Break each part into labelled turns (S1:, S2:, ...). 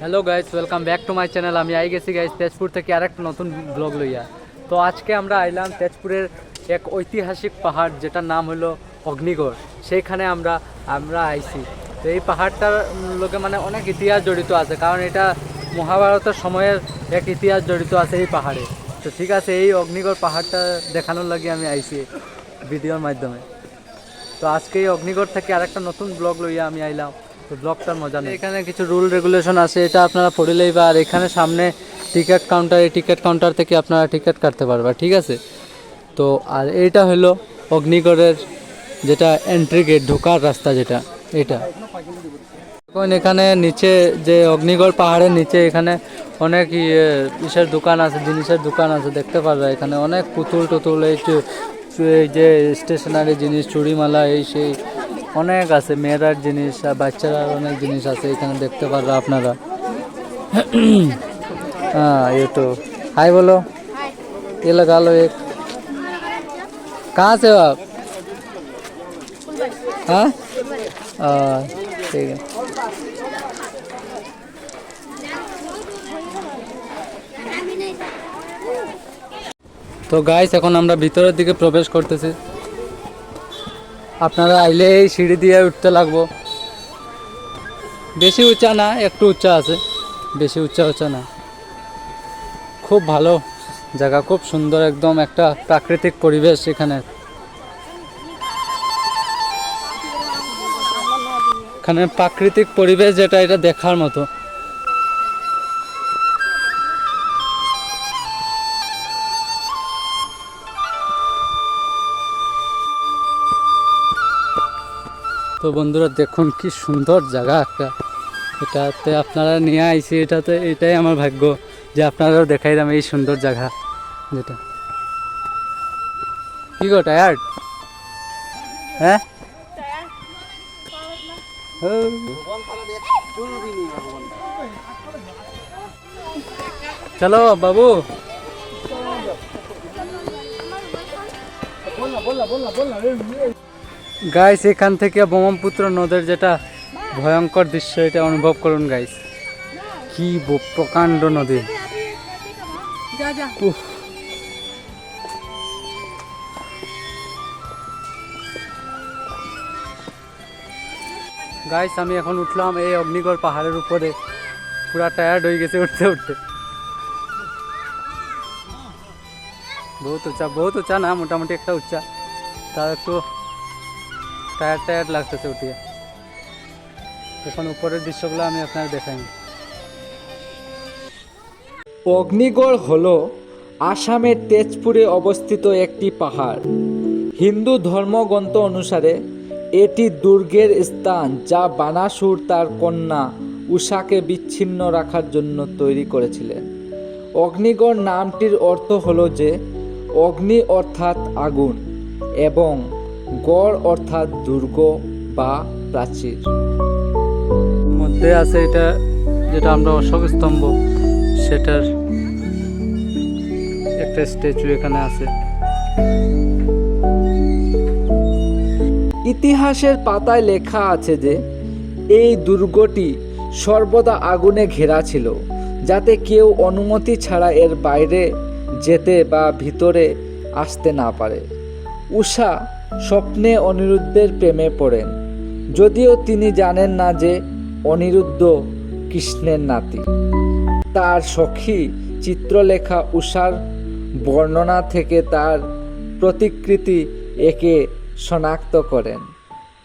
S1: Hello guys welcome back to my channel আমি আই গেছি গাইস তেজপুর থেকে আরেকটা নতুন ব্লগ লইয়া। তো আজকে আমরা আইলাম তেজপুরের এক ঐতিহাসিক পাহাড়, যেটার নাম হলো অগ্নিগড়। সেইখানে আমরা আমরা আইছি। তো এই পাহাড়টার লোকে মানে অনেক ইতিহাস জড়িত আছে, কারণ এটা মহাভারতের সময়ের এক ইতিহাস জড়িত আছে এই পাহাড়ে। তো ঠিক আছে, এই অগ্নিগড় পাহাড়টা দেখানোর লাগে আমি আইছি ভিডিওর মাধ্যমে। তো আজকে এই অগ্নিগড় থেকে আরেকটা নতুন ব্লগ লইয়া আমি আইলাম। তো ব্লগটার মজা নেই। এখানে কিছু রুল রেগুলেশন আছে, এটা আপনারা পড়িলেই বা আর এখানে সামনে টিকিট কাউন্টার এই টিকিট কাউন্টার থেকে আপনারা টিকিট কাটতে পারবেন ঠিক আছে? তো আর এইটা হলো অগ্নিগড়ের যেটা এন্ট্রি গেট ঢোকার রাস্তা যেটা এটা এখন এখানে নিচে যে অগ্নিগড় পাহাড়ের নিচে এখানে অনেক ইয়ে ইসের দোকান আছে, জিনিসের দোকান আছে, দেখতে পারবে এখানে অনেক পুতুল টুতুল এই যে স্টেশনারি জিনিস, চুড়িমালা, এই সেই অনেক আছে মেয়েরার জিনিস আর বাচ্চারার অনেক জিনিস আছে এখানে দেখতে পারবে আপনারা हाँ ये तो हाय बोलो ये लगा लो एक कहाँ से हो आप हाँ आ, ठीक है তো গাইস এখন আমরা ভিতরের দিকে প্রবেশ করতেছি আপনারা আইলে এই সিঁড়ি দিয়ে উঠতে লাগবো। বেশি উঁচা না, একটু উঁচা আছে। বেশি উঁচা উঁচা না। খুব ভালো জায়গা, খুব সুন্দর একদম একটা প্রাকৃতিক পরিবেশ এখানে। এখানে প্রাকৃতিক পরিবেশ যেটা, এটা দেখার মতো। তো বন্ধুরা, দেখুন কি সুন্দর জায়গা একটা। এটাতে আপনারা নিয়ে আইছি, এটাতে এটাই আমার ভাগ্য যে আপনারাও দেখাইলাম এই সুন্দর জায়গা যেটা। কি গো টায়ার্ড হ্যাঁ। চলো বাবু। গাইস এখান থেকে ব্রহ্মপুত্র নদের যেটা ভয়ঙ্কর দৃশ্য এটা অনুভব করুন গাইস কি প্রকাণ্ড নদী। গাইস আমি এখন উঠলাম এই অগ্নিগড় পাহাড়ের উপরে। পুরা টায়ার্ড হয়ে গেছে উঠতে উঠতে। বহুত উঁচা বহুত উঁচা না মোটামুটি একটা উঁচা। তার একটু টায়ার টায়ার লাগতেছে উঠিয়ে। এখন উপরের দৃশ্যগুলো আমি আপনার দেখাই।
S2: অগ্নিগড় হল আসামের তেজপুরে অবস্থিত একটি পাহাড়। হিন্দু ধর্মগ্রন্থ অনুসারে এটি দুর্গের স্থান যা বানাসুর তার কন্যা উষাকে বিচ্ছিন্ন রাখার জন্য তৈরি করেছিলেন। অগ্নিগড় নামটির অর্থ হলো যে, অগ্নি অর্থাৎ আগুন এবং গড় অর্থাৎ দুর্গ বা প্রাচীর।
S1: মধ্যে আছে এটা যেটা আমরা অশোক স্তম্ভ সেটার একটা স্ট্যাচু এখানে আছে।
S2: ইতিহাসের পাতায় লেখা আছে যে এই দুর্গটি সর্বদা আগুনে ঘেরা ছিল যাতে কেউ অনুমতি ছাড়া এর বাইরে যেতে বা ভিতরে আসতে না পারে। উষা স্বপ্নে অনিরুদ্ধের প্রেমে পড়েন। যদিও তিনি জানেন না যে অনিরুদ্ধ কৃষ্ণের নাতি। তার সখী চিত্রলেখা উষার বর্ণনা থেকে তার প্রতিকৃতি একে শনাক্ত করেন।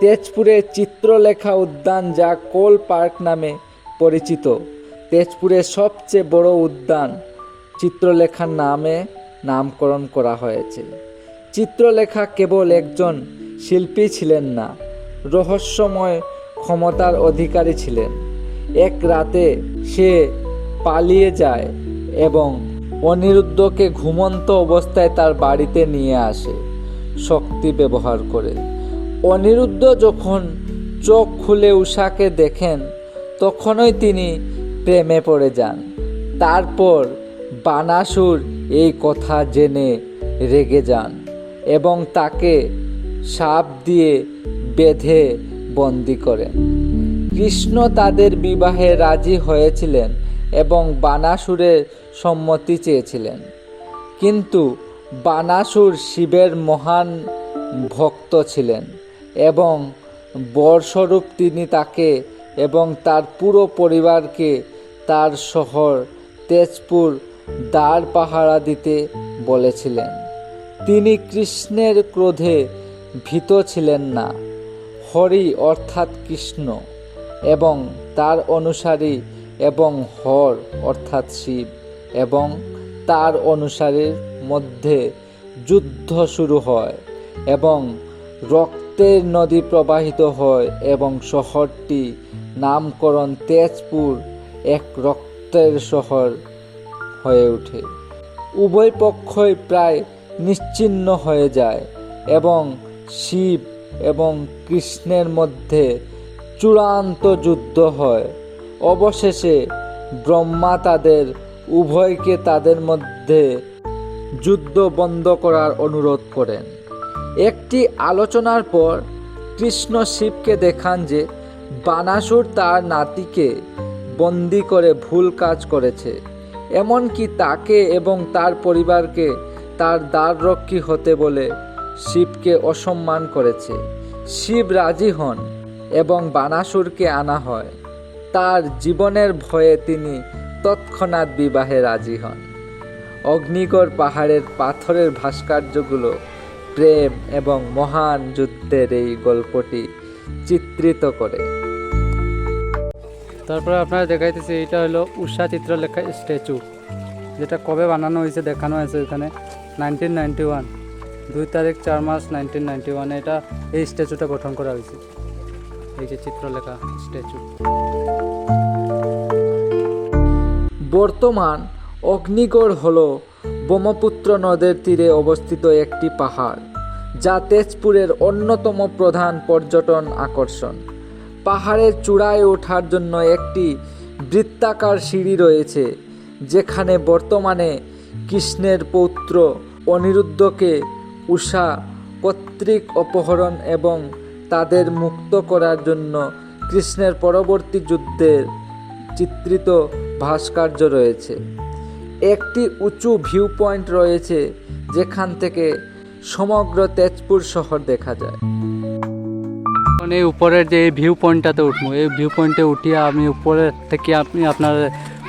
S2: তেজপুরে চিত্রলেখা উদ্যান যা কোল পার্ক নামে পরিচিত। তেজপুরের সবচেয়ে বড় উদ্যান চিত্রলেখার নামে নামকরণ করা হয়েছে। চিত্রলেখা কেবল একজন শিল্পী ছিলেন না, রহস্যময় ক্ষমতার অধিকারী ছিলেন। এক রাতে সে পালিয়ে যায় এবং অনিরুদ্ধকে ঘুমন্ত অবস্থায় তার বাড়িতে নিয়ে আসে, শক্তি ব্যবহার করে। অনিরুদ্ধ যখন চোখ খুলে উষাকে দেখেন, তখনই তিনি প্রেমে পড়ে যান। তারপর বানাসুর এই কথা জেনে রেগে যান। এবং তাকে সাপ দিয়ে বেঁধে বন্দি করেন। কৃষ্ণ তাদের বিবাহে রাজি হয়েছিলেন এবং বানাসুরের সম্মতি চেয়েছিলেন। কিন্তু বানাসুর শিবের মহান ভক্ত ছিলেন এবং বরস্বরূপ তিনি তাকে এবং তার পুরো পরিবারকে তার শহর তেজপুর দ্বার পাহারা দিতে বলেছিলেন। তিনি কৃষ্ণের ক্রোধে ভীত ছিলেন না। হরি অর্থাৎ কৃষ্ণ এবং তার অনুসারী এবং হর অর্থাৎ শিব এবং তার অনুসারীর মধ্যে যুদ্ধ শুরু হয় এবং রক্তের নদী প্রবাহিত হয় এবং শহরটি নামকরণ তেজপুর এক রক্তের শহর হয়ে ওঠে। উভয় পক্ষই প্রায় নিশ্চিহ্ন হয়ে যায় এবং শিব এবং কৃষ্ণের মধ্যে চূড়ান্ত যুদ্ধ হয়। অবশেষে ব্রহ্মা তাদের, উভয়কে তাদের মধ্যে যুদ্ধ বন্ধ করার অনুরোধ করেন। একটি আলোচনার পর কৃষ্ণ শিবকে দেখান যে বানাসুর তার নাতিকে বন্দি করে ভুল কাজ করেছে। এমনকি তাকে এবং তার পরিবারকে তার দ্বাররক্ষী হতে বলে শিবকে অসম্মান করেছে। শিব রাজি হন এবং বানাসুরকে আনা হয়। তার জীবনের ভয়ে তিনি তৎক্ষণাৎ বিবাহে রাজি হন। অগ্নিগড় পাহাড়ের পাথরের ভাস্কর্যগুলো প্রেম এবং মহান যুদ্ধের এই গল্পটি চিত্রিত করে।
S1: তারপরে আপনারা দেখাইতেছি এটা হলো উষা চিত্রলেখা স্ট্যাচু। যেটা কবে বানানো হয়েছে, দেখানো হয়েছে ওখানে নাইনটিন নাইনটি ওয়ান, দুই তারিখ চার মাস নাইনটিন নাইনটি ওয়ানে, এটা এই স্ট্যাচুটা গঠন করা হয়েছে। এই যে চিত্রলেখা স্ট্যাচু।
S2: বর্তমান অগ্নিগড় হল ব্রহ্মপুত্র নদের তীরে অবস্থিত একটি পাহাড়, যা তেজপুরের অন্যতম প্রধান পর্যটন আকর্ষণ। পাহাড়ের চূড়ায় ওঠার জন্য একটি বৃত্তাকার সিঁড়ি রয়েছে, যেখানে বর্তমানে কৃষ্ণের পৌত্র অনিরুদ্ধকে উষা কর্তৃক অপহরণ এবং তাদের মুক্ত করার জন্য কৃষ্ণের পরবর্তী যুদ্ধের চিত্রিত ভাস্কর্য রয়েছে। একটি উঁচু ভিউ পয়েন্ট রয়েছে যেখান থেকে সমগ্র তেজপুর শহর দেখা যায়।
S1: এই উপরের যে ভিউ পয়েন্টটাতে উঠবো, এই ভিউ পয়েন্টে উঠিয়ে আমি উপরের থেকে আপনি আপনার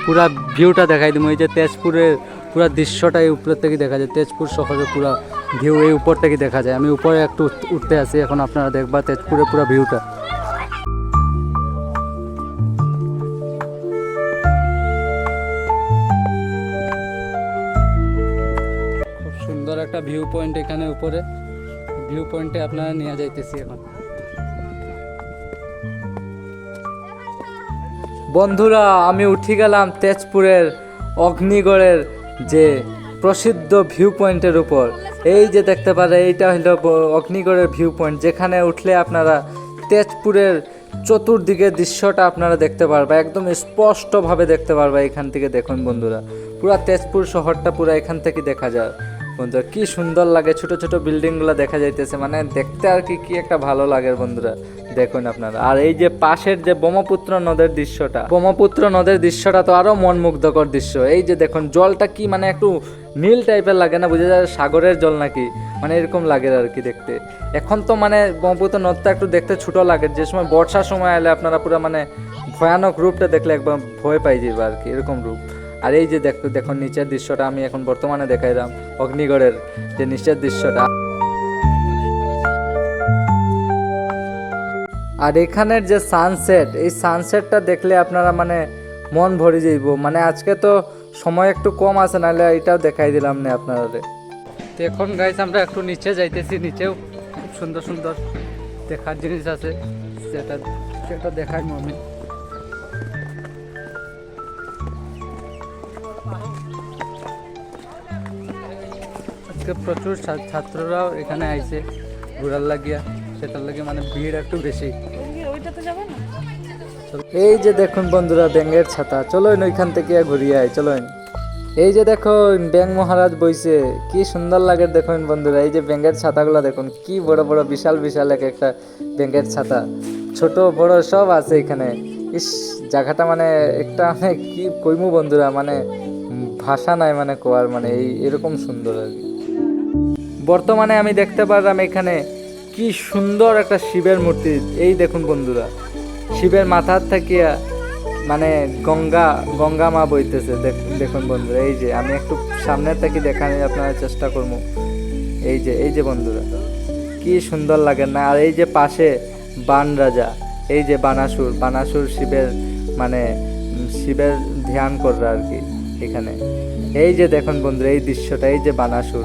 S1: পুরা ভিউটা দেখাই দিব। এই যে তেজপুরের পুরা দৃশ্যটা এই উপরের থেকে দেখা যায়। তেজপুর শহরের পুরা ভিউ এই উপর থেকে দেখা যায়। আমি উপরে একটু উঠ- উঠতে আসি, এখন আপনারা দেখবা তেজপুরের পুরা ভিউটা খুব সুন্দর একটা ভিউ পয়েন্ট এখানে উপরে। ভিউ পয়েন্টে আপনারা নিয়ে যাইতেছি এখন।
S2: বন্ধুরা, আমি উঠে গেলাম তেজপুরের অগ্নিগড়ের যে প্রসিদ্ধ ভিউ পয়েন্টের উপর। এই যে দেখতে পারে, এইটা হলো অগ্নিগড়ের ভিউ পয়েন্ট যেখানে উঠলে আপনারা তেজপুরের চতুর্দিকে দৃশ্যটা আপনারা দেখতে পারবে, একদম স্পষ্টভাবে দেখতে পারবে এখান থেকে দেখুন বন্ধুরা। পুরা তেজপুর শহরটা পুরো এখান থেকে দেখা যায়। বন্ধুরা, কি সুন্দর লাগে, ছোট ছোট বিল্ডিংগুলো দেখা যাইতেছে মানে দেখতে আর কি কি একটা ভালো লাগে বন্ধুরা। দেখুন আপনারা। আর এই যে পাশের যে ব্রহ্মপুত্র নদের দৃশ্যটা, ব্রহ্মপুত্র নদের দৃশ্যটা তো আরও মন মুগ্ধকর দৃশ্য। এই যে দেখুন, জলটা কি মানে একটু নীল টাইপের লাগে না, বুঝে যায় সাগরের জল নাকি? মানে এরকম লাগে আর কি দেখতে। এখন তো মানে ব্রহ্মপুত্র নদটা একটু দেখতে ছোট লাগে, যে সময় বর্ষার সময় এলে আপনারা পুরো মানে ভয়ানক রূপটা দেখলে একবার ভয় পাই যাবে আর কি, এরকম রূপ। আর এই যে দেখো, দেখুন নিচের দৃশ্যটা আমি এখন বর্তমানে দেখাইলাম, অগ্নিগড়ের যে নিচের দৃশ্যটা। আর এখানের যে সানসেট এই সানসেটটা দেখলে আপনারা মানে মন ভরে যাইব। মানে আজকে তো সময় একটু কম আছে, নাহলে এটাও দেখাই দিলাম না আপনারা
S1: তো এখন গাইস আমরা একটু নিচে যাইতেছি, নিচেও খুব সুন্দর সুন্দর দেখার জিনিস আছে। সেটা সেটা দেখাই আমি আজকে প্রচুর ছাত্ররাও এখানে আইছে, ঘোরার লাগিয়া। সেটার লাগে মানে ভিড় একটু বেশি।
S3: ওইটাতে যাবে না?
S2: এই যে দেখুন বন্ধুরা ব্যাঙের ছাতা। চলোই ওইখান থেকে ঘুরিয়ে আয় চলোই এই যে দেখুন ব্যাং মহারাজ বইছে। কি সুন্দর লাগে দেখুন বন্ধুরা এই যে ব্যাঙের ছাতাগুলো দেখুন কি বড় বড় বিশাল বিশাল এক একটা ব্যাঙের ছাতা। ছোট বড় সব আছে এখানে। ইস জায়গাটা মানে একটা মানে কি কইমু বন্ধুরা মানে ভাষা নাই মানে কোয়ার মানে এই এরকম সুন্দর আর কি। বর্তমানে আমি দেখতে পারলাম এখানে কি সুন্দর একটা শিবের মূর্তি। এই দেখুন বন্ধুরা, শিবের মাথার থাকিয়া মানে গঙ্গা গঙ্গা মা বইতেছে। দেখ- দেখুন বন্ধুরা, এই যে, আমি একটু সামনের থেকে দেখানোর আপনারা চেষ্টা করব। এই যে এই যে বন্ধুরা, কি সুন্দর লাগে না? আর এই যে পাশে বান রাজা, এই যে বানাসুর বানাসুর শিবের মানে শিবের ধ্যান কররা আর কি এখানে। এই যে দেখুন বন্ধুরা, এই দৃশ্যটা, এই যে বানাসুর।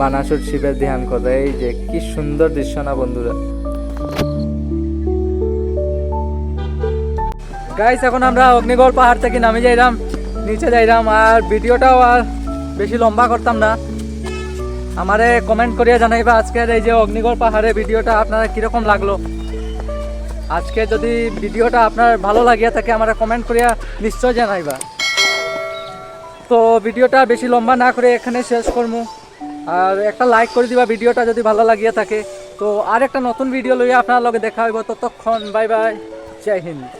S2: বানাসুর শিবের ধ্যান কররা এই যে কি সুন্দর দৃশ্য না বন্ধুরা?
S1: গাইস এখন আমরা অগ্নিগড় পাহাড় থেকে নামে যাইলাম নিচে যাইলাম আর ভিডিওটাও আর বেশি লম্বা করতাম না। আমারে কমেন্ট করিয়া জানাইবা আজকের এই যে অগ্নিগড় পাহাড়ে ভিডিওটা আপনারা কীরকম লাগল। আজকে যদি ভিডিওটা আপনার ভালো লাগিয়া থাকে, আমার কমেন্ট করিয়া নিশ্চয় জানাইবা। তো ভিডিওটা বেশি লম্বা না করে এখানে শেষ করব আর একটা লাইক করে দিবা ভিডিওটা যদি ভালো লাগিয়ে থাকে। তো আর একটা নতুন ভিডিও লইয়া আপনার লগে দেখা হইব। ততক্ষণ বাই বাই জয় হিন্দ।